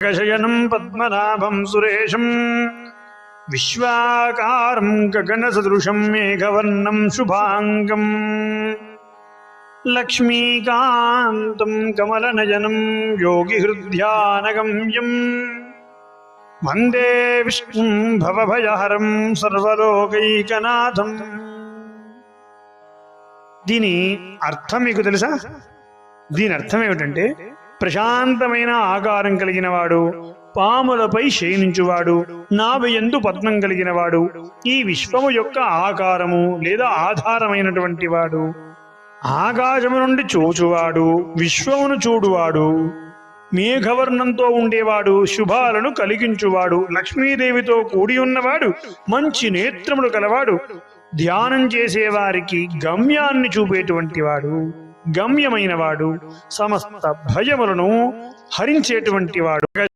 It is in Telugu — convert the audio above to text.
గశయనం పద్మనాభం సురేశం విశ్వాకారం గగనసదృశం మేఘవర్ణం శుభాంగం లక్ష్మీకాంతం కమలనయనం యోగిహృద్యానగమ్యం వందే విష్ణుం భవభయహరం సర్వలోకైకనాథం దీని అర్థం మీకు తెలుసా? దీని అర్థం ఏమిటంటే ప్రశాంతమైన ఆకారం కలిగిన వాడు పాములపై శయనించువాడు నాభయందు పద్మం కలిగిన వాడు ఈ విశ్వము యొక్క ఆకారము లేదా ఆధారమైనటువంటి వాడు. ఆకాశము నుండి చూచువాడు విశ్వమును చూడువాడు మేఘవర్ణంతో ఉండేవాడు శుభాలను కలిగించువాడు లక్ష్మీదేవితో కూడి ఉన్నవాడు మంచి నేత్రములు కలవాడు ధ్యానం చేసేవారికి గమ్యాన్ని చూపేటువంటి వాడు. గమ్యమైన వాడు సమస్త భయములను హరించేటువంటి వాడు.